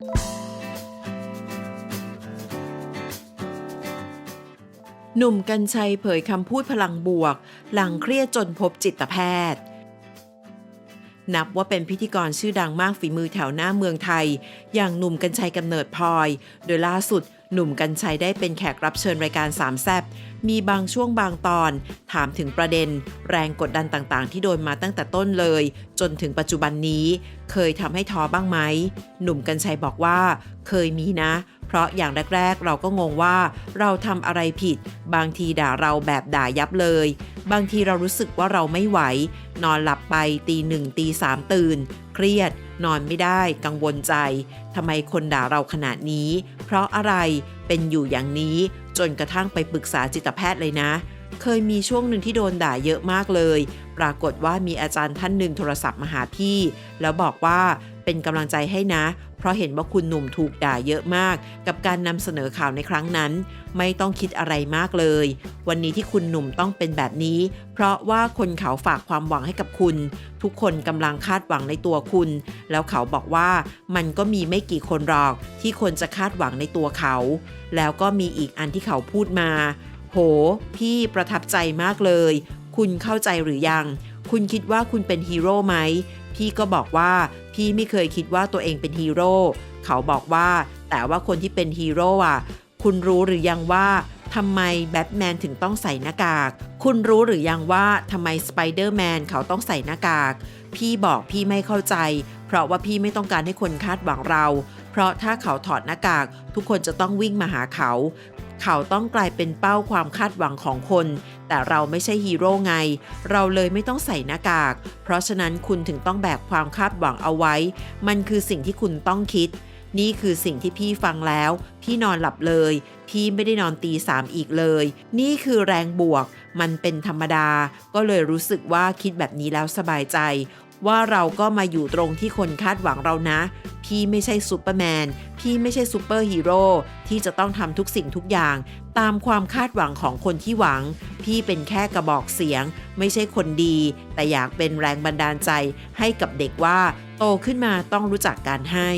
หนุ่มกัญชัยเผยคำพูดพลังบวก หลังเครียดจนพบจิตแพทย์ นับว่าเป็นพิธีกรชื่อดังมากฝีมือแถวหน้าเมืองไทย อย่างหนุ่มกัญชัยกำเนิดพลอย โดยล่าสุด หนุ่มกัญชัยได้เป็นแขกรับเชิญรายการสามแซบมีบางช่วงบางตอน ถามถึงประเด็น แรงกดดันต่างๆ ที่โดนมาตั้งแต่ต้นเลย จนถึงปัจจุบันนี้ เคยทำให้ท้อบ้างไหม หนุ่มกัญชัยบอกว่า เคยมีนะ เพราะอย่างแรกๆ เราก็งงว่า เราทำอะไรผิด บางทีด่าเราแบบด่ายับเลย บางทีเรารู้สึกว่าเราไม่ไหว นอนหลับไปตีหนึ่งตีสามตื่น เครียด นอนไม่ได้กังวลใจทำไมคนด่าเราขนาดนี้ เพราะอะไรเป็นอยู่อย่างนี้จนกระทั่งไปปรึกษาจิตแพทย์เลยนะ เคยมีช่วงหนึ่งที่โดนด่าเยอะมากเลย ปรากฏว่ามีอาจารย์ท่านหนึ่งโทรศัพท์มาหาพี่ แล้วบอกว่าเป็นกำลังใจให้นะ เพราะเห็นว่าคุณหนุ่มถูกด่าเยอะมาก กับการนำเสนอข่าวในครั้งนั้น ไม่ต้องคิดอะไรมากเลย วันนี้ที่คุณหนุ่มต้องเป็นแบบนี้ เพราะว่าคนเขาฝากความหวังให้กับคุณ ทุกคนกำลังคาดหวังในตัวคุณ แล้วเขาบอกว่ามันก็มีไม่กี่คนหรอกที่คนจะคาดหวังในตัวเขา แล้วก็มีอีกอันที่เขาพูดมา โห พี่ประทับใจมากเลย คุณเข้าใจหรือยัง คุณคิดว่าคุณเป็นฮีโร่ไหม พี่ก็บอกว่าพี่ไม่เคยคิดว่าตัวเองเป็นฮีโร่เขาบอกว่าแต่ว่าคนที่เป็นฮีโร่อะคุณรู้หรือยังว่าทำไมแบทแมนถึงต้องใส่หน้ากาก คุณรู้หรือยังว่าทำไมสไปเดอร์แมนเขาต้องใส่หน้ากาก พี่บอกพี่ไม่เข้าใจ เพราะว่าพี่ไม่ต้องการให้คนคาดหวังเรา เพราะถ้าเขาถอดหน้ากาก ทุกคนจะต้องวิ่งมาหาเขา เขาต้องกลายเป็นเป้าความคาดหวังของคน แต่เราไม่ใช่ฮีโร่ไง เราเลยไม่ต้องใส่หน้ากาก เพราะฉะนั้นคุณถึงต้องแบกความคาดหวังเอาไว้ มันคือสิ่งที่คุณต้องคิด นี่คือสิ่งที่พี่ฟังแล้ว พี่นอนหลับเลย พี่ไม่ได้นอนตีสามอีกเลย นี่คือแรงบวก มันเป็นธรรมดา ก็เลยรู้สึกว่าคิดแบบนี้แล้วสบายใจ ว่าเราก็มาอยู่ตรงที่คนคาดหวังเรานะ พี่ไม่ใช่ซูเปอร์แมน พี่ไม่ใช่ซูเปอร์ฮีโร่ที่จะต้องทำทุกสิ่งทุกอย่าง ตามความคาดหวังของคนที่หวัง พี่เป็นแค่กระบอกเสียง ไม่ใช่คนดี แต่อยากเป็นแรงบันดาลใจให้กับเด็กว่า โตขึ้นมาต้องรู้จักการให้